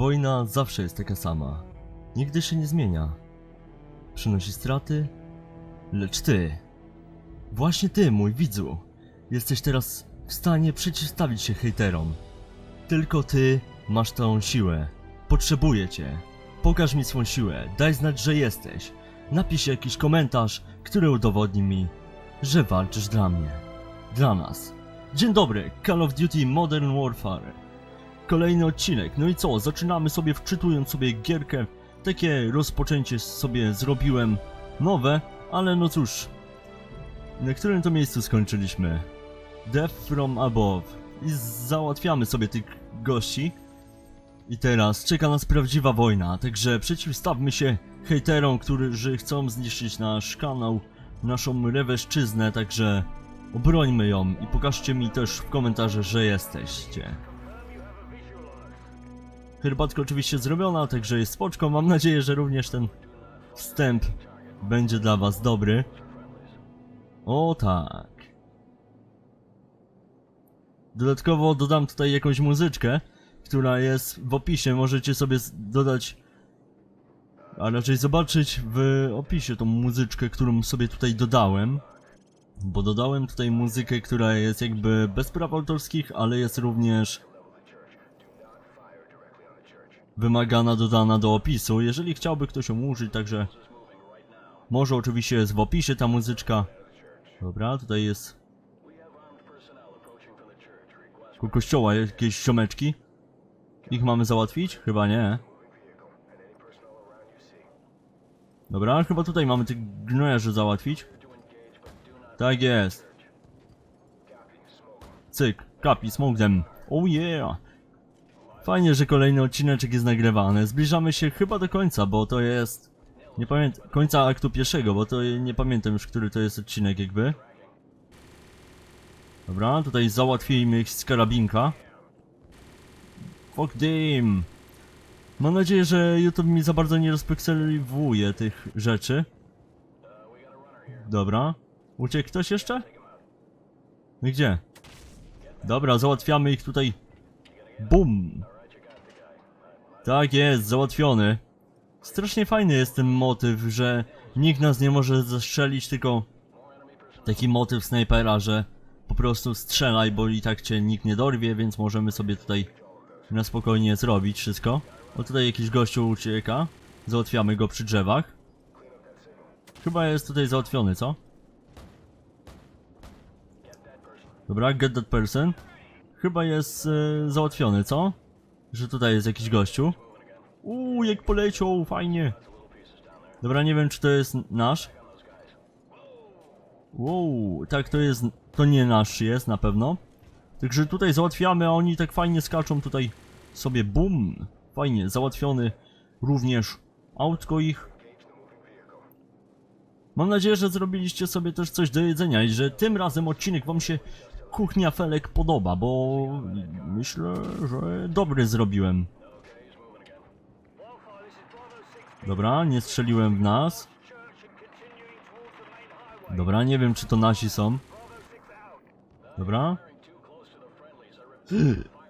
Wojna zawsze jest taka sama. Nigdy się nie zmienia. Przynosi straty, lecz ty, właśnie ty, mój widzu, jesteś teraz w stanie przeciwstawić się hejterom. Tylko ty masz tą siłę. Potrzebuję cię. Pokaż mi swą siłę, daj znać, że jesteś. Napisz jakiś komentarz, który udowodni mi, że walczysz dla mnie. Dla nas. Dzień dobry, Call of Duty Modern Warfare. Kolejny odcinek. No i co? Zaczynamy sobie wczytując sobie gierkę. Takie rozpoczęcie sobie zrobiłem nowe, ale no cóż. Na którym to miejscu skończyliśmy? Death from Above. I załatwiamy sobie tych gości. I teraz czeka nas prawdziwa wojna, także przeciwstawmy się hejterom, którzy chcą zniszczyć nasz kanał, naszą reweszczyznę, także obrońmy ją i pokażcie mi też w komentarzach, że jesteście. Herbatka oczywiście zrobiona, także jest spoczko. Mam nadzieję, że również ten wstęp będzie dla was dobry. O tak. Dodatkowo dodam tutaj jakąś muzyczkę, która jest w opisie. Możecie sobie dodać, a raczej zobaczyć w opisie tą muzyczkę, którą sobie tutaj dodałem. Bo dodałem tutaj muzykę, która jest jakby bez praw autorskich, ale jest również wymagana, dodana do opisu. Jeżeli chciałby ktoś ją użyć, także może oczywiście jest w opisie ta muzyczka. Dobra, tutaj jest ku kościoła jakieś ziomeczki. Ich mamy załatwić? Chyba nie. Dobra, chyba tutaj mamy tych gnojarzy załatwić. Tak jest. Cyk, kapi, smoke them. Oh yeah. Fajnie, że kolejny odcineczek jest nagrywany. Zbliżamy się chyba do końca, bo to jest... Nie pamiętam... Końca aktu pierwszego, bo to nie pamiętam już, który to jest odcinek jakby. Dobra, tutaj załatwimy ich z karabinka. Fuck them. Mam nadzieję, że YouTube mi za bardzo nie rozpekseliwuje tych rzeczy. Dobra. Uciekł ktoś jeszcze? No gdzie? Dobra, załatwiamy ich tutaj. Bum! Tak jest, załatwiony. Strasznie fajny jest ten motyw, że nikt nas nie może zastrzelić, tylko taki motyw snajpera, że po prostu strzelaj, bo i tak cię nikt nie dorwie, więc możemy sobie tutaj na spokojnie zrobić wszystko. O tutaj jakiś gościu ucieka. Załatwiamy go przy drzewach. Chyba jest tutaj załatwiony, co? Dobra, get that person. Chyba jest e, załatwiony, co? Że tutaj jest jakiś gościu. Uuu, jak poleciał, fajnie. Dobra, nie wiem czy to jest nasz. Wow, tak to jest, to nie nasz jest na pewno. Także tutaj załatwiamy, a oni tak fajnie skaczą tutaj sobie, bum. Fajnie, załatwiony również autko ich. Mam nadzieję, że zrobiliście sobie też coś do jedzenia i że tym razem odcinek wam się kuchnia Felek podoba, bo myślę, że dobry zrobiłem. Dobra, nie strzeliłem w nas. Dobra, nie wiem czy to nasi są. Dobra.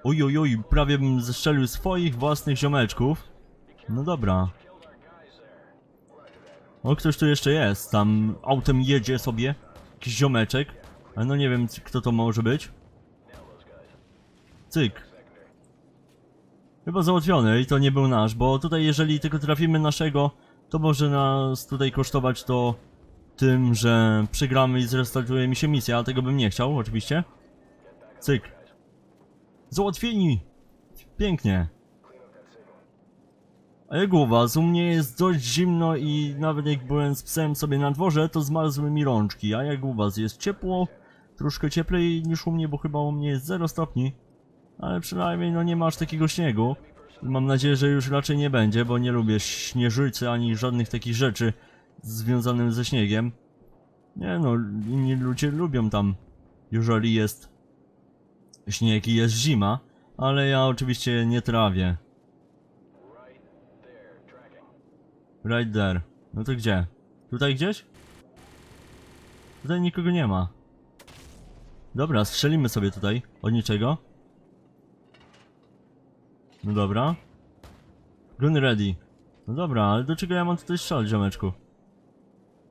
Oj, oj, oj, prawie bym zestrzelił swoich własnych ziomeczków. No dobra. O, ktoś tu jeszcze jest. Tam autem jedzie sobie. Jakiś ziomeczek. Ale no nie wiem, kto to może być. Cyk. Chyba załatwiony i to nie był nasz, bo tutaj jeżeli tylko trafimy naszego, to może nas tutaj kosztować to tym, że przegramy i zrestartuje mi się misja, a tego bym nie chciał, oczywiście. Cyk. Załatwieni! Pięknie. A jak u was? U mnie jest dość zimno i nawet jak byłem z psem sobie na dworze, to zmarzły mi rączki. A jak u was? Jest ciepło? Troszkę cieplej niż u mnie, bo chyba u mnie jest 0 stopni. Ale przynajmniej no nie masz takiego śniegu. Mam nadzieję, że już raczej nie będzie, bo nie lubię śnieżycy ani żadnych takich rzeczy związanych ze śniegiem. Nie no, inni ludzie lubią tam, jeżeli jest śnieg i jest zima, ale ja oczywiście nie trawię. Right there. No to gdzie? Tutaj gdzieś? Tutaj nikogo nie ma. Dobra, strzelimy sobie tutaj. Od niczego. No dobra. Gun ready. No dobra, ale do czego ja mam tutaj strzelać, ziomeczku?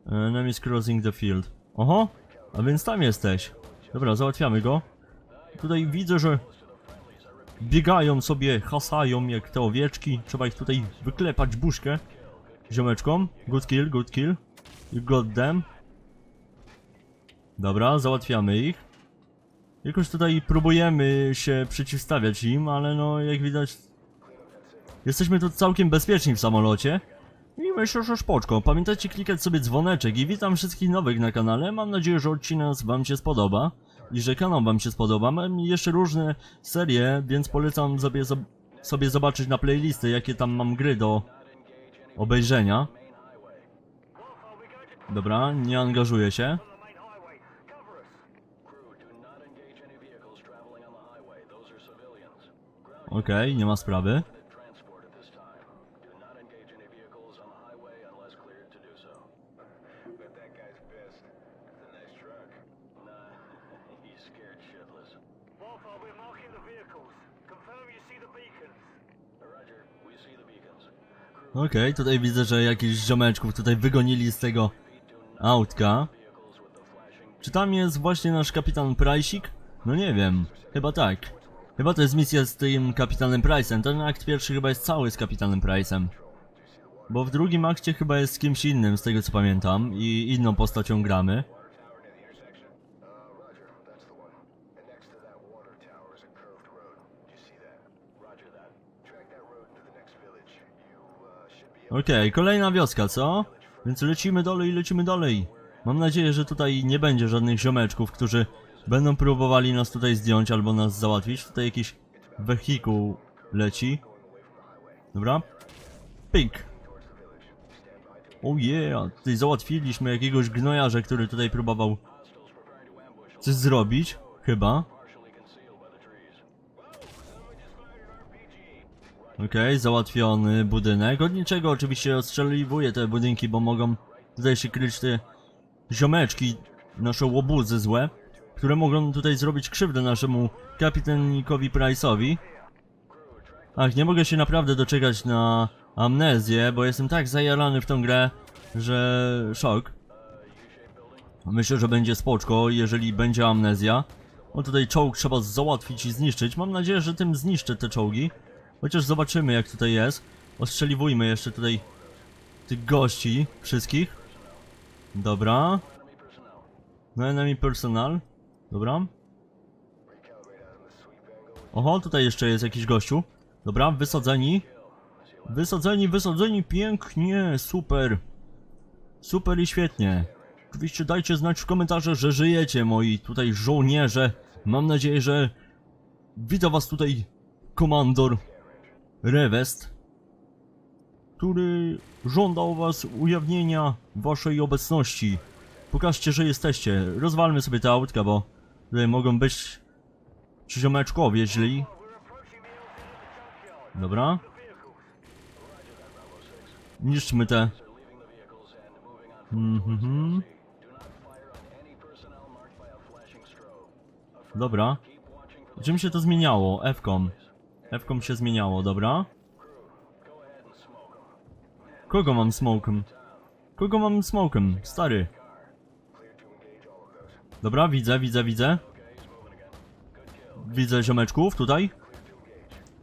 Enemy is crossing the field. Oho, a więc tam jesteś. Dobra, załatwiamy go. Tutaj widzę, że biegają sobie, hasają jak te owieczki. Trzeba ich tutaj wyklepać buszkę. Ziomeczkom. Good kill, good kill. You got them. Dobra, załatwiamy ich. Jakoś tutaj próbujemy się przeciwstawiać im, ale no jak widać Jesteśmy tu całkiem bezpieczni w samolocie. I myślę, że szpoczko. Pamiętajcie klikać sobie dzwoneczek i witam wszystkich nowych na kanale. Mam nadzieję, że odcinek wam się spodoba. I że kanał wam się spodoba. Mam jeszcze różne serie, więc polecam sobie, sobie zobaczyć na playlisty, jakie tam mam gry do obejrzenia. Dobra, nie angażuję się. Roger, we see the beacons. Okej, tutaj widzę, że jakichś ziomeczków tutaj wygonili z tego autka. Czy tam jest właśnie nasz kapitan Price'ik? No nie wiem, chyba tak. Chyba to jest misja z tym kapitanem Price'em. Ten akt pierwszy chyba jest cały z kapitanem Price'em. Bo w drugim akcie chyba jest z kimś innym, z tego co pamiętam, i inną postacią gramy. Okej, kolejna wioska, co? Więc lecimy dalej, lecimy dalej. Mam nadzieję, że tutaj nie będzie żadnych ziomeczków, którzy będą próbowali nas tutaj zdjąć albo nas załatwić. Tutaj jakiś wehikuł leci. Dobra. Pink. Oh yeah, tutaj załatwiliśmy jakiegoś gnojarza, który tutaj próbował coś zrobić. Chyba. Okej, załatwiony budynek. Od niczego oczywiście ostrzeliwuję te budynki, bo mogą tutaj się kryć te ziomeczki, nasze łobuzy złe, które mogą tutaj zrobić krzywdę naszemu kapitanikowi Price'owi. Ach, nie mogę się naprawdę doczekać na amnezję, bo jestem tak zajarany w tą grę, że szok. Myślę, że będzie spoczko, jeżeli będzie amnezja. O tutaj czołg trzeba załatwić i zniszczyć. Mam nadzieję, że tym zniszczę te czołgi. Chociaż zobaczymy jak tutaj jest. Ostrzeliwujmy jeszcze tutaj tych gości wszystkich. Dobra. No enemy personal. Dobra. Oho, tutaj jeszcze jest jakiś gościu. Dobra, wysadzeni. Wysadzeni, wysadzeni, pięknie, super. Super i świetnie. Oczywiście dajcie znać w komentarzach, że żyjecie, moi tutaj żołnierze. Mam nadzieję, że wita was tutaj komandor Rewest, który żądał was ujawnienia waszej obecności. Pokażcie, że jesteście. Rozwalmy sobie te autka, bo tutaj mogą być ci ziomeczkowie źli. Dobra. Niszczmy te. Mhm. Dobra. Czym się to zmieniało? F-com. F-com się zmieniało, dobra. Kogo mam smokem? Kogo mam smokem? Stary. Dobra, widzę, widzę, widzę. Widzę ziomeczków tutaj.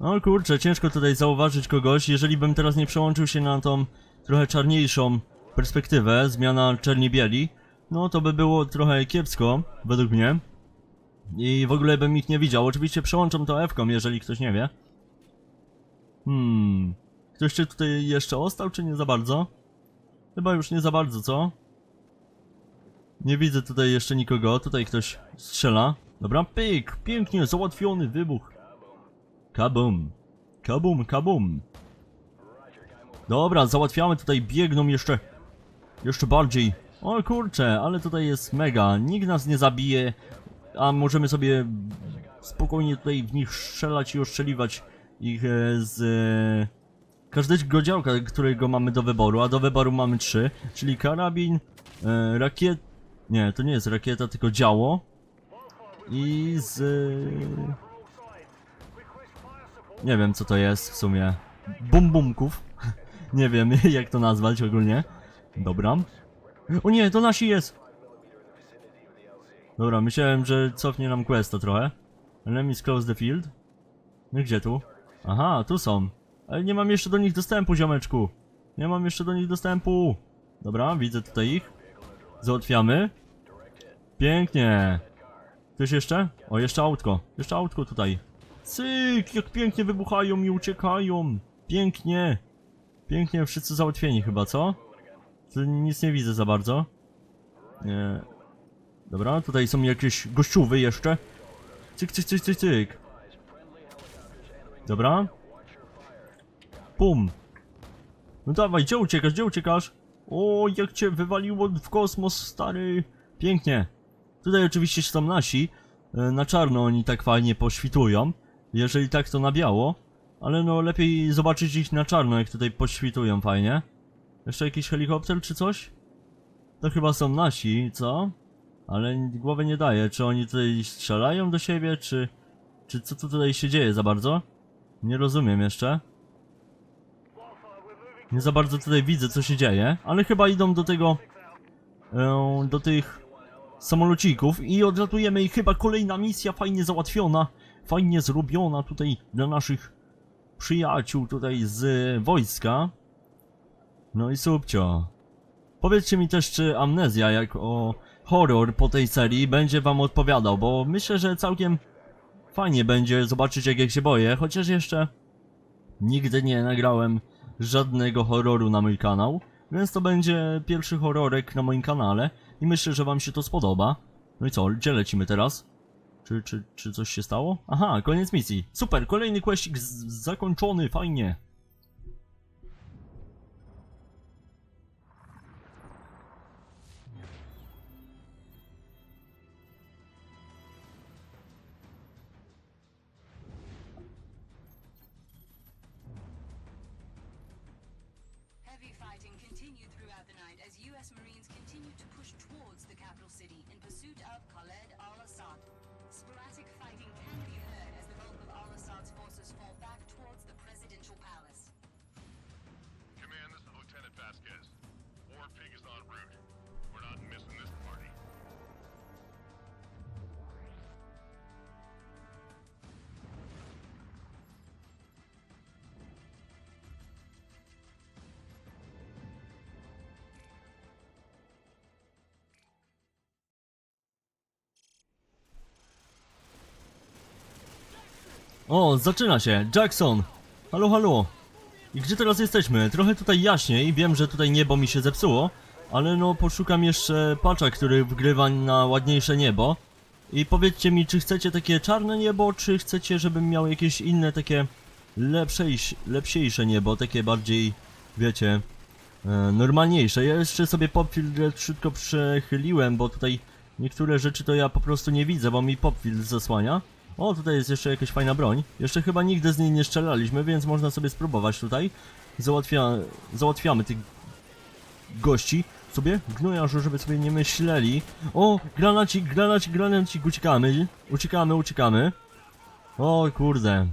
O kurczę, ciężko tutaj zauważyć kogoś. Jeżeli bym teraz nie przełączył się na tą trochę czarniejszą perspektywę, zmiana czerni-bieli, no to by było trochę kiepsko, według mnie. I w ogóle bym ich nie widział. Oczywiście przełączam to F-kom, jeżeli ktoś nie wie. Hmm. Ktoś się tutaj jeszcze ostał, czy nie za bardzo? Chyba już nie za bardzo, co? Nie widzę tutaj jeszcze nikogo. Tutaj ktoś strzela. Dobra, pyk! Pięknie, załatwiony wybuch. Kabum. Kabum, kabum. Dobra, załatwiamy tutaj, biegną jeszcze. Jeszcze bardziej. O kurczę, ale tutaj jest mega. Nikt nas nie zabije, a możemy sobie spokojnie tutaj w nich strzelać i ostrzeliwać ich e, z e, każdego działka, którego mamy do wyboru, a do wyboru mamy trzy, czyli karabin, e, rakiet... Nie, to nie jest rakieta, tylko działo i z... e, Nie wiem co to jest w sumie. bumbumków. Nie wiem jak to nazwać ogólnie. Dobra. O nie, to nasi jest! Dobra, myślałem, że cofnie nam questa trochę. Me close the field. No gdzie tu? Aha, tu są. Ale nie mam jeszcze do nich dostępu, ziomeczku. Nie mam jeszcze do nich dostępu. Dobra, widzę tutaj ich. Załatwiamy. Pięknie. Coś jeszcze? O, jeszcze autko. Jeszcze autko tutaj. Cyk, jak pięknie wybuchają i uciekają. Pięknie. Pięknie, wszyscy załatwieni chyba, co? Tu nic nie widzę za bardzo. Nie. Dobra, tutaj są jakieś gościuwy jeszcze. Cyk, cyk, cyk, cyk, cyk. Dobra. Pum. No dawaj, gdzie uciekasz, gdzie uciekasz? O, jak cię wywaliło w kosmos, stary. Pięknie. Tutaj oczywiście są nasi. E, Na czarno oni tak fajnie poświtują. Jeżeli tak, to na biało. Ale no, lepiej zobaczyć ich na czarno, jak tutaj poświtują fajnie. Jeszcze jakiś helikopter czy coś? To chyba są nasi, co? Ale głowy nie daje, czy oni tutaj strzelają do siebie, czy... Czy co tu tutaj się dzieje za bardzo? Nie rozumiem jeszcze. Nie za bardzo tutaj widzę, co się dzieje, ale chyba idą do tego... E, do tych samolocików i odlatujemy i chyba kolejna misja fajnie załatwiona, fajnie zrobiona tutaj dla naszych przyjaciół tutaj z wojska. No i subcio. Powiedzcie mi też, czy Amnezja jako horror po tej serii będzie wam odpowiadał, bo myślę, że całkiem fajnie będzie zobaczyć jak, jak się boję, chociaż jeszcze nigdy nie nagrałem żadnego horroru na mój kanał, więc to będzie pierwszy horrorek na moim kanale i myślę, że wam się to spodoba. No i co, gdzie lecimy teraz? Czy, czy, czy coś się stało? Aha, koniec misji. Super, kolejny questik zakończony, fajnie. O, zaczyna się. Jackson. Halo, halo. I gdzie teraz jesteśmy? Trochę tutaj jaśniej. Wiem, że tutaj niebo mi się zepsuło. Ale no, poszukam jeszcze patcha, który wgrywa na ładniejsze niebo. I powiedzcie mi, czy chcecie takie czarne niebo, czy chcecie, żebym miał jakieś inne takie lepszejś, lepsiejsze niebo, takie bardziej, wiecie, e, normalniejsze. Ja jeszcze sobie popfiltr szybko przechyliłem, bo tutaj niektóre rzeczy to ja po prostu nie widzę, bo mi popfiltr zasłania. O, tutaj jest jeszcze jakaś fajna broń. Jeszcze chyba nigdy z niej nie strzelaliśmy, więc można sobie spróbować tutaj. Załatwia, załatwiamy tych gości sobie, gnojarzu, żeby sobie nie myśleli. O, granacik, granacik, granacik, uciekamy, uciekamy, uciekamy. O kurde.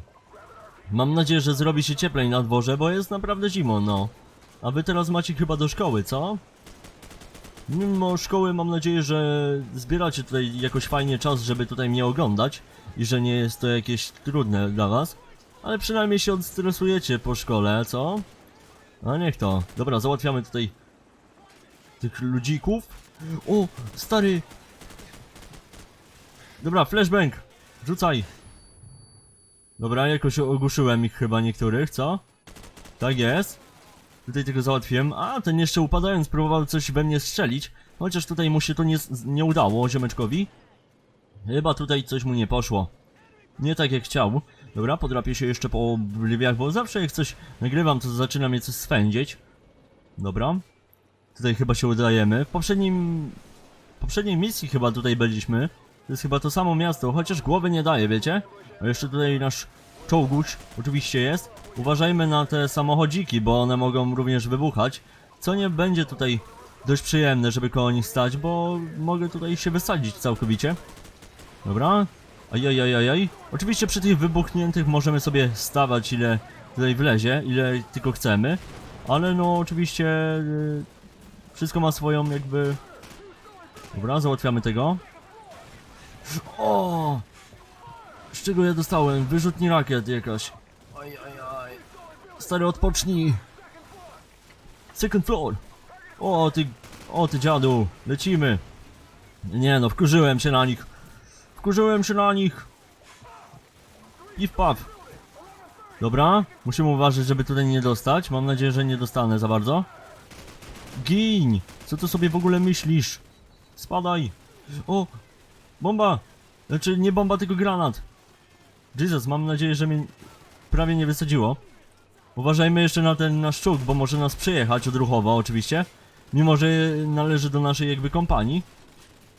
Mam nadzieję, że zrobi się cieplej na dworze, bo jest naprawdę zimą, no. A wy teraz macie chyba do szkoły, co? Mimo szkoły mam nadzieję, że zbieracie tutaj jakoś fajnie czas, żeby tutaj mnie oglądać i że nie jest to jakieś trudne dla was. Ale przynajmniej się odstresujecie po szkole, co? A niech to. Dobra, załatwiamy tutaj tych ludzików. O, stary! Dobra, flashbang! Rzucaj! Dobra, jakoś ogłuszyłem ich chyba niektórych, co? Tak jest. Tutaj tego załatwiłem. A, ten jeszcze upadając próbował coś we mnie strzelić. Chociaż tutaj mu się to nie, nie udało, ziomeczkowi. Chyba tutaj coś mu nie poszło. Nie tak jak chciał. Dobra, podrapię się jeszcze po obliwiach, bo zawsze jak coś nagrywam, to zaczyna mnie coś swędzić. Dobra. Tutaj chyba się udajemy. W poprzednim... W poprzedniej misji chyba tutaj byliśmy. To jest chyba to samo miasto, chociaż głowy nie daje, wiecie? A jeszcze tutaj nasz czołguś oczywiście jest. Uważajmy na te samochodziki, bo one mogą również wybuchać. Co nie będzie tutaj dość przyjemne, żeby koło nich stać, bo mogę tutaj się wysadzić całkowicie. Dobra. Ajajajajaj. Oczywiście przy tych wybuchniętych możemy sobie stawać ile tutaj wlezie, ile tylko chcemy. Ale no oczywiście y, wszystko ma swoją jakby... Dobra, załatwiamy tego. O! Z czego ja dostałem? Wyrzutni rakiet jakaś. Aj, aj, aj. Stary, odpocznij. Second floor. O, ty... O, ty dziadu. Lecimy. Nie no, wkurzyłem się na nich. Wkurzyłem się na nich. I wpaw. Dobra, musimy uważać, żeby tutaj nie dostać. Mam nadzieję, że nie dostanę za bardzo. Gin! Co ty sobie w ogóle myślisz? Spadaj! O! Bomba! Znaczy, nie bomba, tylko granat. Jesus, mam nadzieję, że mnie prawie nie wysadziło. Uważajmy jeszcze na ten nasz czuk, bo może nas przejechać odruchowo, oczywiście. Mimo, że należy do naszej jakby kompanii.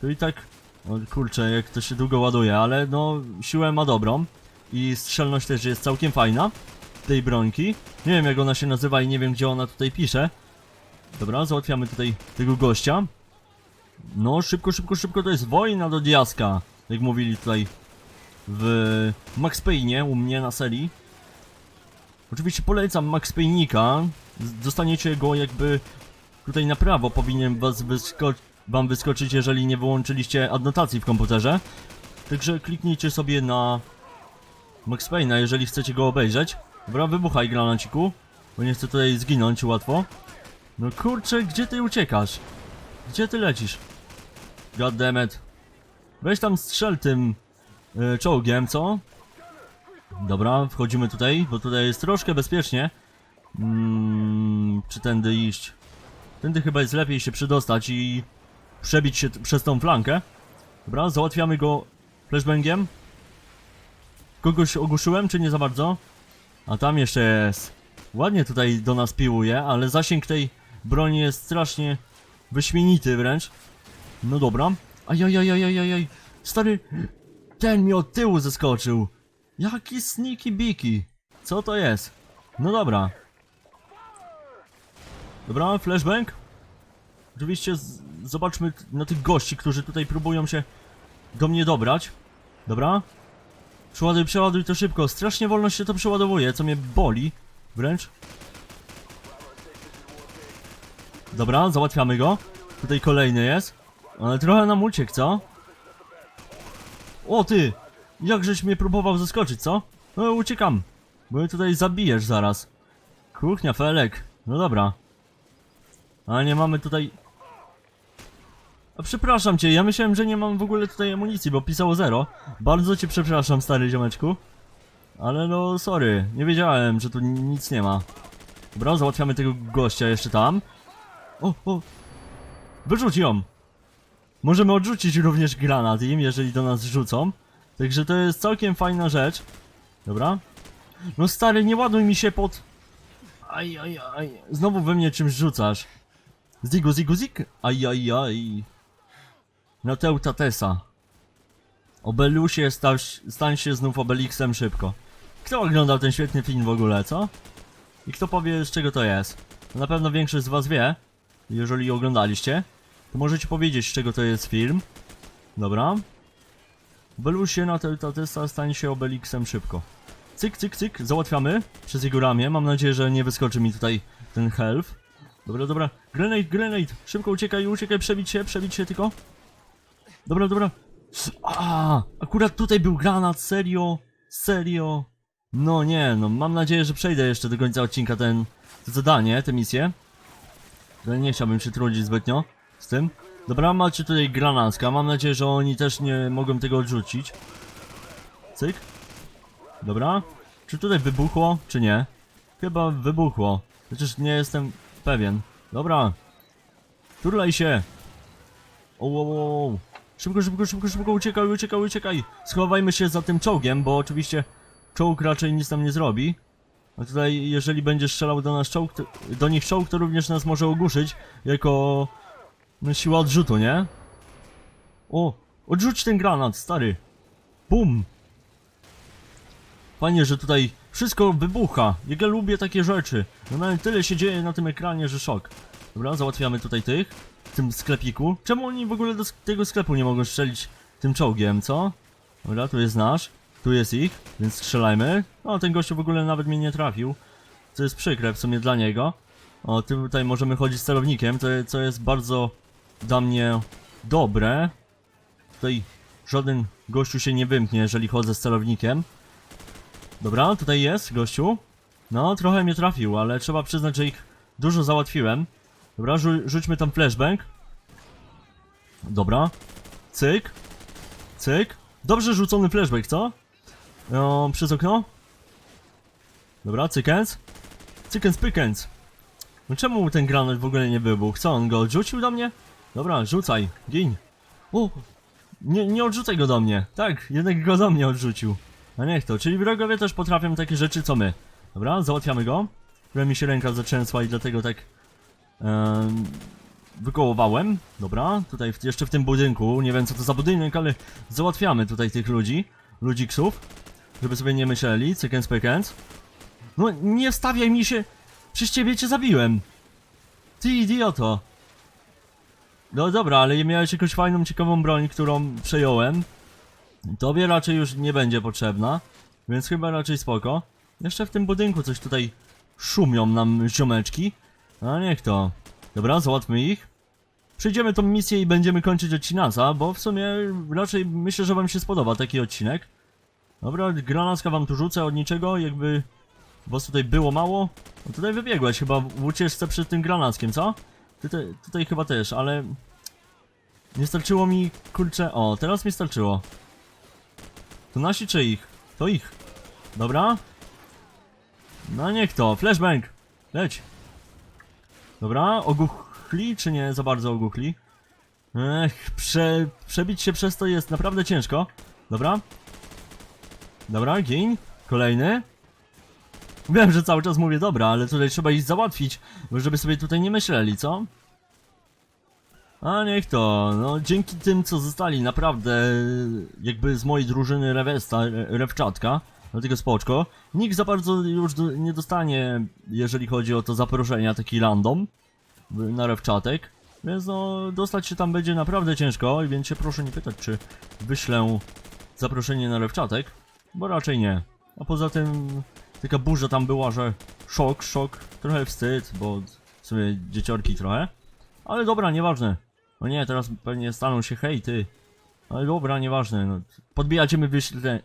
To i tak... O kurczę, jak to się długo ładuje, ale no, siłę ma dobrą. I strzelność też jest całkiem fajna. Tej brońki. Nie wiem jak ona się nazywa i nie wiem gdzie ona tutaj pisze. Dobra, załatwiamy tutaj tego gościa. No, szybko, szybko, szybko, to jest wojna do diaska. Jak mówili tutaj w Max Payne u mnie na serii. Oczywiście polecam Max Paynika. Dostaniecie go jakby tutaj na prawo powinien was wysko wam wyskoczyć, jeżeli nie wyłączyliście adnotacji w komputerze. Także kliknijcie sobie na Max Payne'a, jeżeli chcecie go obejrzeć. Dobra, wybuchaj granaciku, bo nie chcę tutaj zginąć łatwo. No kurczę, gdzie ty uciekasz? Gdzie ty lecisz? Goddammit. Weź tam strzel tym y, czołgiem, co? Dobra, wchodzimy tutaj, bo tutaj jest troszkę bezpiecznie. Mm, czy tędy iść? Tędy chyba jest lepiej się przedostać i przebić się przez tą flankę. Dobra, załatwiamy go flashbangiem. Kogoś ogłuszyłem, czy nie za bardzo? A tam jeszcze jest. Ładnie tutaj do nas piłuje, ale zasięg tej broni jest strasznie wyśmienity wręcz. No dobra. Ajajajajajajaj. Stary, ten mi od tyłu zeskoczył. Jaki sneaky biki. Co to jest? No dobra. Dobra, flashbang. Oczywiście zobaczmy na tych gości, którzy tutaj próbują się do mnie dobrać. Dobra. Przeładuj, przeładuj to szybko. Strasznie wolno się to przeładowuje, co mnie boli. Wręcz. Dobra, załatwiamy go. Tutaj kolejny jest. Ale trochę nam uciekł, co? O ty! Jakżeś mnie próbował zaskoczyć, co? No uciekam. Bo mnie tutaj zabijesz zaraz. Kuchnia, Felek. No dobra. Ale nie mamy tutaj... A przepraszam cię, ja myślałem, że nie mam w ogóle tutaj amunicji, bo pisało zero. Bardzo cię przepraszam, stary ziomeczku. Ale no, sorry, nie wiedziałem, że tu ni- nic nie ma. Dobra, załatwiamy tego gościa jeszcze tam. O, o! Wyrzuć ją! Możemy odrzucić również granat im, jeżeli do nas rzucą. Także to jest całkiem fajna rzecz. Dobra. No stary, nie ładuj mi się pod... Aj, aj, aj. Znowu we mnie czymś rzucasz. Zigu, zigu, zik. Aj, aj, aj. Na Teutatesa. Obelusie, stań, stań się znów Obelixem szybko. Kto oglądał ten świetny film w ogóle, co? I kto powie, z czego to jest? Na pewno większość z was wie, jeżeli oglądaliście. To możecie powiedzieć, z czego to jest film. Dobra. Obelusie na Teutatesa, stań się Obelixem szybko. Cyk, cyk, cyk, załatwiamy przez jego ramię. Mam nadzieję, że nie wyskoczy mi tutaj ten health. Dobra, dobra. Grenade, grenade! Szybko uciekaj, uciekaj, przebić się, przebić się tylko. Dobra, dobra. A, akurat tutaj był granat, serio? Serio? No nie, no mam nadzieję, że przejdę jeszcze do końca odcinka ten, to zadanie, tę misję. Ale nie chciałbym się trudzić zbytnio z tym. Dobra, macie tutaj granatka, mam nadzieję, że oni też nie mogą tego odrzucić. Cyk. Dobra. Czy tutaj wybuchło, czy nie? Chyba wybuchło. Chociaż nie jestem pewien. Dobra. Turlaj się. O, o, o, o. Szybko, szybko, szybko, szybko, uciekaj, uciekaj, uciekaj. Schowajmy się za tym czołgiem, bo oczywiście czołg raczej nic nam nie zrobi. A tutaj, jeżeli będzie strzelał do nas czołg, to, do nich czołg, to również nas może ogłuszyć jako siła odrzutu, nie? O, odrzuć ten granat, stary. Bum. Fajnie, że tutaj wszystko wybucha. Jak ja lubię takie rzeczy. No nawet tyle się dzieje na tym ekranie, że szok. Dobra, załatwiamy tutaj tych. W tym sklepiku. Czemu oni w ogóle do tego sklepu nie mogą strzelić tym czołgiem, co? Dobra, tu jest nasz. Tu jest ich, więc strzelajmy. O, ten gościu w ogóle nawet mnie nie trafił. Co jest przykre w sumie dla niego. O, tutaj możemy chodzić z celownikiem, co jest bardzo dla mnie dobre. Tutaj żaden gościu się nie wymknie, jeżeli chodzę z celownikiem. Dobra, tutaj jest gościu. No, trochę mnie trafił, ale trzeba przyznać, że ich dużo załatwiłem. Dobra, rzu rzućmy tam flashbang. Dobra. Cyk. Cyk. Dobrze rzucony flashbang, co? No, przez okno. Dobra, cykens. Cykens pykens. No czemu ten granat w ogóle nie wybuchł? Co, on go odrzucił do mnie? Dobra, rzucaj, gin. O! Nie, nie odrzucaj go do mnie. Tak, jednak go do mnie odrzucił. A niech to, czyli wrogowie też potrafią takie rzeczy co my. Dobra, załatwiamy go. Trochę mi się ręka zatrzęsła i dlatego tak... em, wykołowałem. Dobra, tutaj w, jeszcze w tym budynku, nie wiem co to za budynek, ale załatwiamy tutaj tych ludzi. Ludzi ksów. Żeby sobie nie myśleli, cykens pykens. No nie wstawiaj mi się! Przez ciebie cię zabiłem! Ty idioto! No dobra, ale miałeś jakąś fajną, ciekawą broń, którą przejąłem. Tobie raczej już nie będzie potrzebna, więc chyba raczej spoko. Jeszcze w tym budynku coś tutaj szumią nam ziomeczki. A niech to. Dobra, załatwmy ich. Przejdziemy tą misję i będziemy kończyć odcinasa, bo w sumie raczej myślę, że wam się spodoba taki odcinek. Dobra, granaska wam tu rzucę od niczego, jakby was tutaj było mało. No tutaj wybiegłeś chyba w ucieczce przed tym granackiem, co? Tutaj, tutaj chyba też, ale... Nie starczyło mi, kurczę... O, teraz mi starczyło. To nasi czy ich? To ich. Dobra. No niech to, flashbang. Leć. Dobra, oguchli czy nie za bardzo oguchli? Ech, prze, przebić się przez to jest naprawdę ciężko. Dobra. Dobra, gin. Kolejny. Wiem, że cały czas mówię dobra, ale tutaj trzeba ich załatwić, żeby sobie tutaj nie myśleli, co? A niech to, no dzięki tym co zostali naprawdę jakby z mojej drużyny Rewesta, Re- Rewczatka, dlatego spoczko, nikt za bardzo już do, nie dostanie, jeżeli chodzi o to zaproszenia, taki random na Rewczatek, więc no dostać się tam będzie naprawdę ciężko, więc się proszę nie pytać czy wyślę zaproszenie na Rewczatek, bo raczej nie. A poza tym taka burza tam była, że szok, szok, trochę wstyd, bo w sumie dzieciorki trochę. Ale dobra, nieważne. O nie, teraz pewnie staną się hejty. Ale dobra, nieważne. No. Podbijacie mi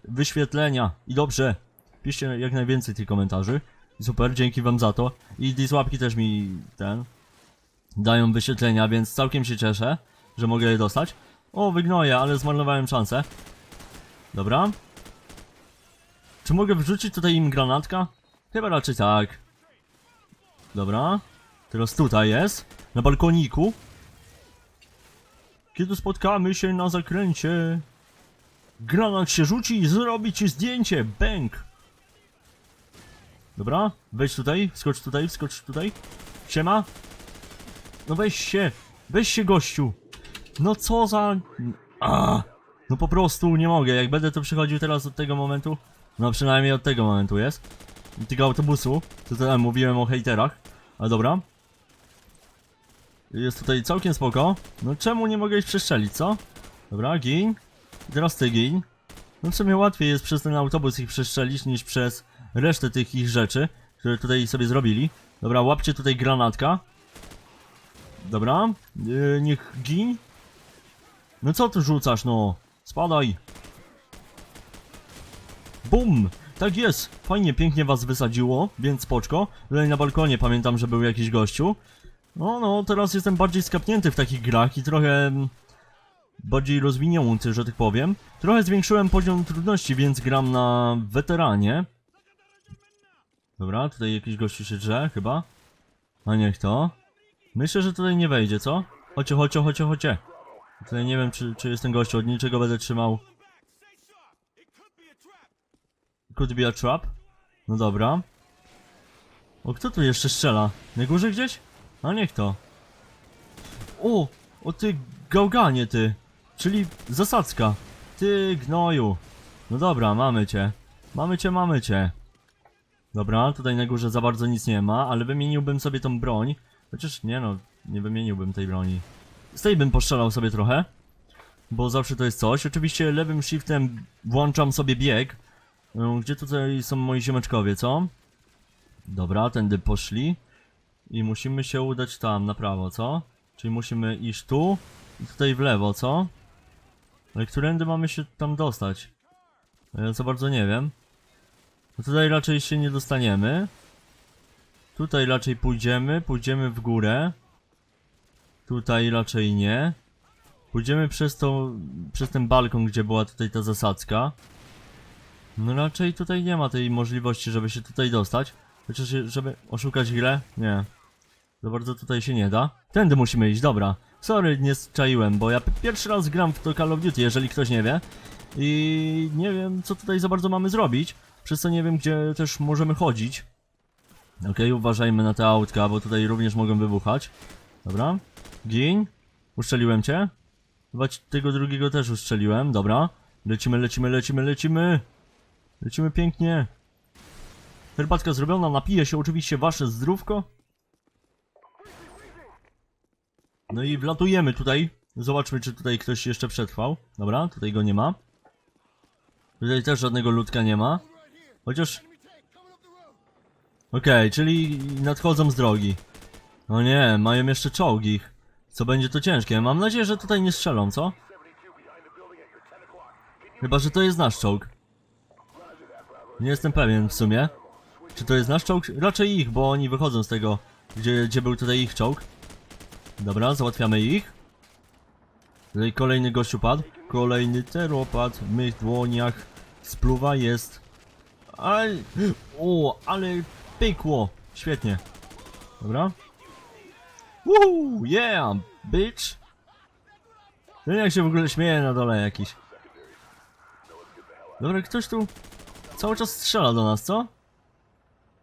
wyświetlenia i dobrze. Piszcie jak najwięcej tych komentarzy. Super, dzięki wam za to. I disłapki też mi ten dają wyświetlenia, więc całkiem się cieszę, że mogę je dostać. O, wygnoję, ale zmarnowałem szansę. Dobra. Czy mogę wrzucić tutaj im granatka? Chyba raczej tak. Dobra. Teraz tutaj jest. Na balkoniku. Kiedy spotkamy się na zakręcie. Granat się rzuci i zrobi ci zdjęcie. Bęk. Dobra. Wejdź tutaj. Skocz tutaj. Skocz tutaj. Siema. No weź się. Weź się gościu. No co za... A, no po prostu nie mogę. Jak będę tu przychodził teraz od tego momentu. No przynajmniej od tego momentu jest. Tego autobusu. To tutaj mówiłem o hejterach. Ale dobra. Jest tutaj całkiem spoko. No czemu nie mogę ich przestrzelić, co? Dobra, gin. Teraz ty gin. No w sumie łatwiej jest przez ten autobus ich przestrzelić niż przez resztę tych ich rzeczy, które tutaj sobie zrobili. Dobra, łapcie tutaj granatka. Dobra. Yy, niech gin. No co tu rzucasz, no? Spadaj. Bum! Tak jest! Fajnie, pięknie was wysadziło, więc spoczko. Tutaj na balkonie pamiętam, że był jakiś gościu. No, no, teraz jestem bardziej skapnięty w takich grach i trochę... mm, Bardziej rozwinięty, że tak powiem. Trochę zwiększyłem poziom trudności, więc gram na weteranie. Dobra, tutaj jakiś gościu się drze, chyba. A niech to. Myślę, że tutaj nie wejdzie, co? Chodźcie, chodźcie, chodźcie, chodźcie. Tutaj nie wiem, czy, czy jest ten gościu, od niczego będę trzymał. Could be a trap. No dobra. O, kto tu jeszcze strzela? Na górze gdzieś? A niech to. O! O ty gałganie ty! Czyli zasadzka. Ty gnoju. No dobra, mamy cię. Mamy cię, mamy cię. Dobra, tutaj na górze za bardzo nic nie ma, ale wymieniłbym sobie tą broń. Chociaż nie no, nie wymieniłbym tej broni. Z tej bym postrzelał sobie trochę. Bo zawsze to jest coś. Oczywiście lewym shiftem włączam sobie bieg, Gdzie tutaj są moi ziomeczkowie, co? Dobra, tędy poszli. I musimy się udać tam, na prawo, co? Czyli musimy iść tu i tutaj w lewo, co? Ale którędy mamy się tam dostać? Ja za bardzo nie wiem. No tutaj raczej się nie dostaniemy. Tutaj raczej pójdziemy, pójdziemy w górę. Tutaj raczej nie. Pójdziemy przez to, przez ten balkon, gdzie była tutaj ta zasadzka. No raczej tutaj nie ma tej możliwości, żeby się tutaj dostać. Chociaż, żeby oszukać grę? Nie. Za bardzo tutaj się nie da. Tędy musimy iść, dobra. Sorry, nie czaiłem, bo ja pierwszy raz gram w to Call of Duty, jeżeli ktoś nie wie. I nie wiem, co tutaj za bardzo mamy zrobić. Przez co nie wiem, gdzie też możemy chodzić. Okej, uważajmy na te autka, bo tutaj również mogą wybuchać. Dobra. Gin. Uszczeliłem cię. Chyba tego drugiego też uszczeliłem, dobra. Lecimy, lecimy, lecimy, lecimy. Lecimy pięknie. Herbatka zrobiona, napije się oczywiście wasze zdrówko. No i wlatujemy tutaj. Zobaczmy, czy tutaj ktoś jeszcze przetrwał. Dobra, tutaj go nie ma. Tutaj też żadnego ludka nie ma. Chociaż... Okej, czyli nadchodzą z drogi. No nie, mają jeszcze czołgi. Co będzie to ciężkie. Mam nadzieję, że tutaj nie strzelą, co? Chyba, że to jest nasz czołg. Nie jestem pewien w sumie. Czy to jest nasz czołg? Raczej ich, bo oni wychodzą z tego, gdzie, gdzie był tutaj ich czołg. Dobra, załatwiamy ich. Tutaj kolejny gościu padł. Kolejny teropad w mych dłoniach. Spluwa jest. Aj, o, ale pykło. Świetnie. Dobra. Woo, yeah, bitch. Ten jak się w ogóle śmieje na dole jakiś. Dobra, ktoś tu cały czas strzela do nas, co?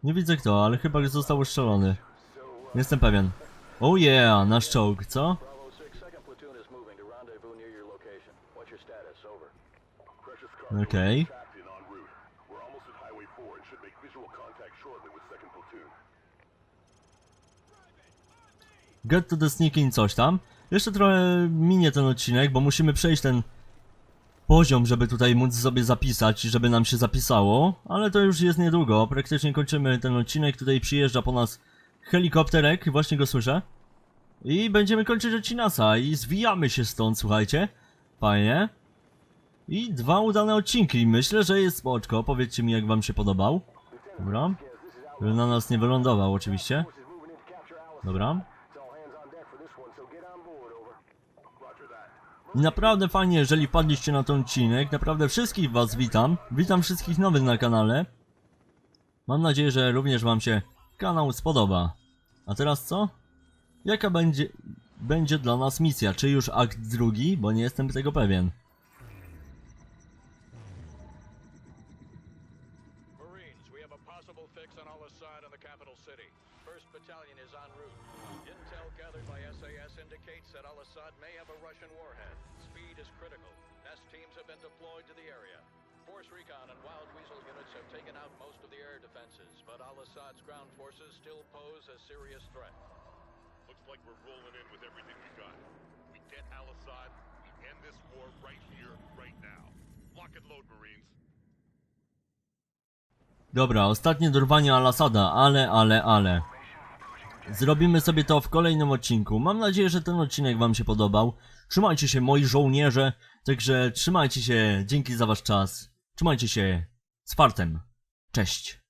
Nie widzę kto, ale chyba został ustrzelony. Jestem pewien. Oh yeah, nasz czołg, co? Bravo 6, second platoon is moving to rendezvous near your location. What's your status? Over. Precious cargo Okej. tapped in en route. We're almost at Highway 4 and should make visual contact shortly with second platoon. Get to the sneaking coś tam. Jeszcze trochę minie ten odcinek, bo musimy przejść ten poziom, żeby tutaj móc sobie zapisać, żeby nam się zapisało. Ale to już jest niedługo. Praktycznie kończymy ten odcinek. Tutaj przyjeżdża po nas helikopterek, właśnie go słyszę. I będziemy kończyć odcinasa i zwijamy się stąd, słuchajcie. Fajnie. I dwa udane odcinki. Myślę, że jest spoczko. Powiedzcie mi, jak wam się podobał. Dobra. Żeby na nas nie wylądował, oczywiście. Dobra. Naprawdę fajnie, jeżeli wpadliście na ten odcinek. Naprawdę wszystkich was witam. Witam wszystkich nowych na kanale. Mam nadzieję, że również wam się kanał spodoba. A teraz co? Jaka będzie, będzie dla nas misja? Czy już akt drugi? Bo nie jestem tego pewien. Indicates that Al-Assad may have a Russian warhead. Speed is critical. Nest teams have been deployed to the area. Force Recon and Wild Weasel units have taken out most of the air defenses, but Al-Assad's ground forces still pose a serious threat. Looks like we're rolling in with everything we got. We get Al-Assad, we end this war right here, right now. Lock and load, Marines. Dobra, ostatnie dorwanie Al-Asada, ale, ale, ale. Zrobimy sobie to w kolejnym odcinku. Mam nadzieję, że ten odcinek wam się podobał. Trzymajcie się moi żołnierze, także trzymajcie się, dzięki za wasz czas. Trzymajcie się z fartem. Cześć.